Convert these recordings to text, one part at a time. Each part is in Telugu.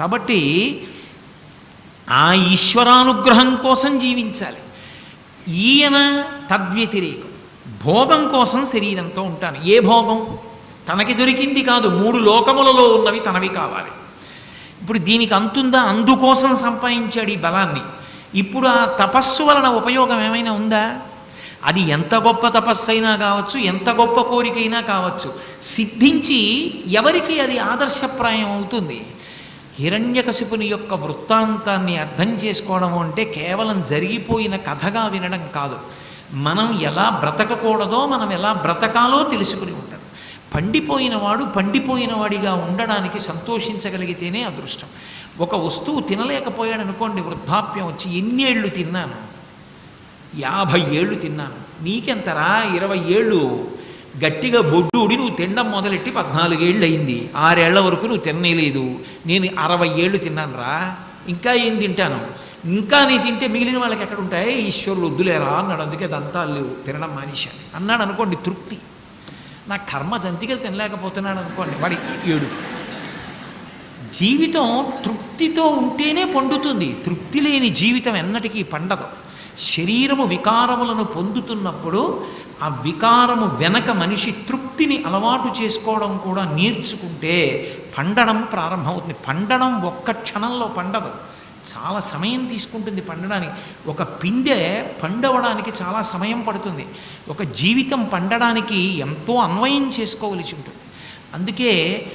కాబట్టి ఆ ఈశ్వరానుగ్రహం కోసం జీవించాలి. ఈయన తద్వ్యతిరేకం. భోగం కోసం శరీరంతో ఉంటాను. ఏ భోగం? తనకి దొరికింది కాదు. మూడు లోకములలో ఉన్నవి తనవి కావాలి. ఇప్పుడు దీనికి అంతుందా? అందుకోసం సంపాదించాడు ఈ బలాన్ని. ఇప్పుడు ఆ తపస్సు వలన ఉపయోగం ఏమైనా ఉందా? అది ఎంత గొప్ప తపస్సు అయినా కావచ్చు ఎంత గొప్ప కోరికైనా కావచ్చు. సిద్ధించి ఎవరికి అది ఆదర్శప్రాయం అవుతుంది? హిరణ్యకశిపుని యొక్క వృత్తాంతాన్ని అర్థం చేసుకోవడం అంటే కేవలం జరిగిపోయిన కథగా వినడం కాదు. మనం ఎలా బ్రతకకూడదో మనం ఎలా బ్రతకాలో తెలుసుకుని ఉంటాం. పండిపోయిన వాడు పండిపోయిన వాడిగా ఉండడానికి సంతోషించగలిగితేనే అదృష్టం. ఒక వస్తువు తినలేకపోయాడు అనుకోండి వృద్ధాప్యం వచ్చి ఎన్నేళ్ళు తిన్నాను? యాభై ఏళ్ళు తిన్నాను. నీకెంతరా? ఇరవై ఏళ్ళు? గట్టిగా బొడ్డుడి నువ్వు తినడం మొదలెట్టి పద్నాలుగేళ్ళు అయింది ఆరేళ్ళ వరకు నువ్వు తినలేదు నేను అరవై ఏళ్ళు తిన్నాను రా ఇంకా ఏం తింటాను? ఇంకా నీ తింటే మిగిలిన వాళ్ళకి ఎక్కడ ఉంటాయి ఈశ్వరుడు వద్దులేరా అన్నాడు. అందుకే దంతాలు లేవు. తినడం మానేశాను. అన్నాడు అనుకోండి తృప్తి. నా కర్మ జంతికలు తినలేకపోతున్నాడు అనుకోండి. వాడి ఏడు. జీవితం తృప్తితో ఉంటేనే పండుతుంది. తృప్తి లేని జీవితం ఎన్నటికీ పండదు. శరీరము వికారములను పొందుతున్నప్పుడు ఆ వికారము వెనక మనిషి తృప్తిని అలవాటు చేసుకోవడం కూడా నేర్చుకుంటే పండడం ప్రారంభమవుతుంది. పండడం ఒక్క క్షణంలో పండదు. చాలా సమయం తీసుకుంటుంది పండడానికి. ఒక పిండె పండవడానికి చాలా సమయం పడుతుంది. ఒక జీవితం పండడానికి ఎంతో అన్వయం చేసుకోవలసి ఉంటుంది. అందుకే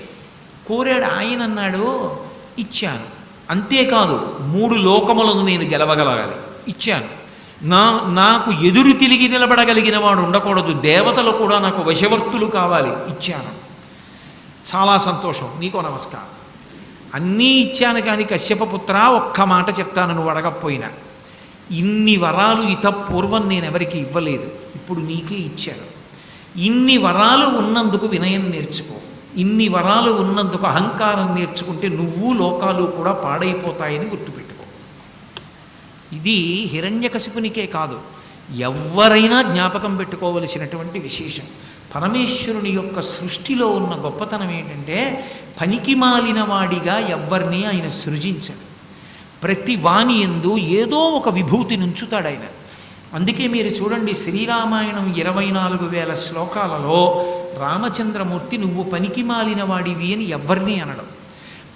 కోరాడు ఆయన అన్నాడు ఇచ్చాను. అంతేకాదు మూడు లోకములను నేను గెలవగలగాలి. ఇచ్చాను. నా నాకు ఎదురు తిరిగి నిలబడగలిగిన వాడు ఉండకూడదు. దేవతలు కూడా నాకు వశవర్తులు కావాలి. ఇచ్చాను. చాలా సంతోషం. నీకో నమస్కారం. అన్నీ ఇచ్చాను కానీ కశ్యపపుత్ర ఒక్క మాట చెప్తాను నువ్వు అడగకపోయినా. ఇన్ని వరాలు ఇత పూర్వం నేను ఎవరికి ఇవ్వలేదు. ఇప్పుడు నీకే ఇచ్చాను. ఇన్ని వరాలు ఉన్నందుకు వినయం నేర్చుకో. ఇన్ని వరాలు ఉన్నందుకు అహంకారం నేర్చుకుంటే నువ్వు లోకాలు కూడా పాడైపోతాయని గుర్తుపెట్టు. ఇది హిరణ్యకశిపునికే కాదు ఎవరైనా జ్ఞాపకం పెట్టుకోవలసినటువంటి విశేషం. పరమేశ్వరుని యొక్క సృష్టిలో ఉన్న గొప్పతనం ఏంటంటే పనికి మాలిన వాడిగా ఎవ్వరిని ఆయన సృజించాడు. ప్రతి వాణి ఎందు ఏదో ఒక విభూతి నుంచుతాడు ఆయన. అందుకే మీరు చూడండి శ్రీరామాయణం ఇరవై నాలుగు వేల శ్లోకాలలో రామచంద్రమూర్తి నువ్వు పనికి మాలిన వాడివి అని ఎవరిని అనడం.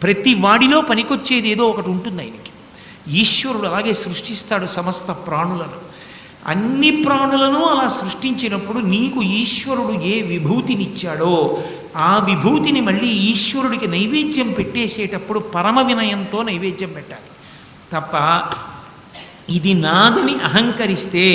ప్రతి వాడిలో పనికొచ్చేది ఏదో ఒకటి ఉంటుంది ఆయనకి. ఈశ్వరుడు అలాగే సృష్టిస్తాడు సమస్త ప్రాణులను. అన్ని ప్రాణులను అలా సృష్టించినప్పుడు నీకు ఈశ్వరుడు ఏ విభూతినిచ్చాడో ఆ విభూతిని మళ్ళీ ఈశ్వరుడికి నైవేద్యం పెట్టేసేటప్పుడు పరమ వినయంతో నైవేద్యం పెట్టాలి. తప్ప ఇది నాదని అహంకరిస్తే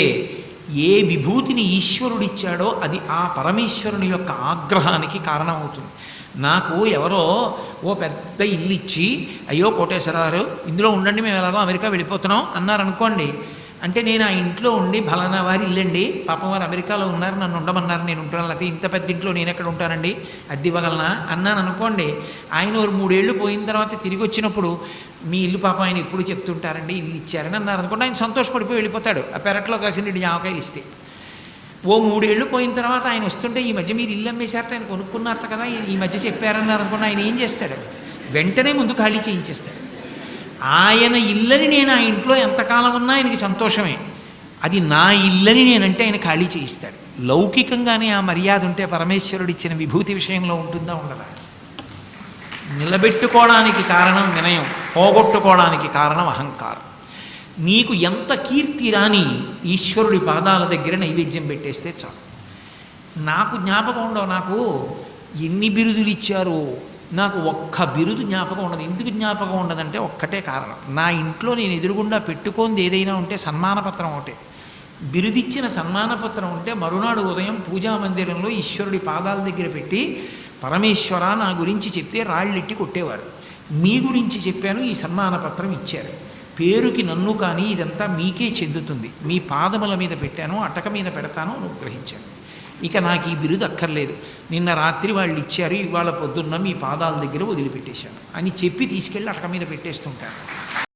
ఏ విభూతిని ఈశ్వరుడిచ్చాడో అది ఆ పరమేశ్వరుని యొక్క ఆగ్రహానికి కారణమవుతుంది. నాకు ఎవరో ఓ పెద్ద ఇల్లు ఇచ్చి అయ్యో కోటేశ్వరరావు ఇందులో ఉండండి మేము ఎలాగో అమెరికా వెళ్ళిపోతున్నాం అన్నారనుకోండి అంటే నేను ఆ ఇంట్లో ఉండి ఫలానా వారి ఇల్లండి. పాపం వారు అమెరికాలో ఉన్నారు నన్ను ఉండమన్నారు నేను ఉంటాను. లేకపోతే ఇంత పెద్ద ఇంట్లో నేను ఎక్కడ ఉంటానండి? అద్దె ఇవ్వగలనా? అన్నాను అనుకోండి. ఆయన ఒక మూడేళ్ళు పోయిన తర్వాత తిరిగి వచ్చినప్పుడు మీ ఇల్లు పాపం ఆయన ఎప్పుడు చెప్తుంటారండి? ఇల్లు ఇచ్చారని అన్నారు. అనుకోండి ఆయన సంతోషపడిపోయి వెళ్ళిపోతాడు. ఆ పెరట్లో కాసిన జామకాయలు ఇస్తే. ఓ మూడేళ్ళు పోయిన తర్వాత ఆయన వస్తుంటే ఈ మధ్య మీరు ఇల్లు అమ్మేశారట ఆయన కొనుక్కున్నారు కదా ఈ- ఈ మధ్య చెప్పారన్నారు అనుకోండి ఆయన ఏం చేస్తాడు? వెంటనే ముందు ఖాళీ చేయించేస్తాడు. ఆయన ఇల్లని నేను ఆ ఇంట్లో ఎంతకాలం ఉన్నా ఆయనకి సంతోషమే. అది నా ఇల్లని నేనంటే ఆయన ఖాళీ చేయిస్తాడు. లౌకికంగానే ఆ మర్యాద ఉంటే పరమేశ్వరుడు ఇచ్చిన విభూతి విషయంలో ఉంటుందా ఉండదా? నిలబెట్టుకోవడానికి కారణం వినయం పోగొట్టుకోవడానికి కారణం అహంకారం. నీకు ఎంత కీర్తి రాని ఈశ్వరుడి పాదాల దగ్గర నైవేద్యం పెట్టేస్తే చాలు. నాకు జ్ఞాపకం ఉండవు నాకు ఎన్ని బిరుదులు ఇచ్చారో నాకు ఒక్క బిరుదు జ్ఞాపకం ఉండదు. ఎందుకు జ్ఞాపకం ఉండదంటే ఒక్కటే కారణం. నా ఇంట్లో నేను ఎదురుగుండా పెట్టుకోంది ఏదైనా ఉంటే సన్మానపత్రం ఒకటే. బిరుదిచ్చిన సన్మానపత్రం ఉంటే మరునాడు ఉదయం పూజా మందిరంలో ఈశ్వరుడి పాదాల దగ్గర పెట్టి పరమేశ్వర నా గురించి చెప్తే రాళ్ళెట్టి కొట్టేవారు. మీ గురించి చెప్పాను ఈ సన్మానపత్రం ఇచ్చారు. పేరుకి నన్ను కానీ ఇదంతా మీకే చెందుతుంది. మీ పాదముల మీద పెట్టాను అటక మీద పెడతాను అనుగ్రహించాను. ఇక నాకు ఈ బిరుదు అక్కర్లేదు. నిన్న రాత్రి వాళ్ళు ఇచ్చారు ఇవాళ పొద్దున్న మీ పాదాల దగ్గర వదిలిపెట్టేశాను అని చెప్పి తీసుకెళ్ళి అటక మీద పెట్టేస్తుంటాను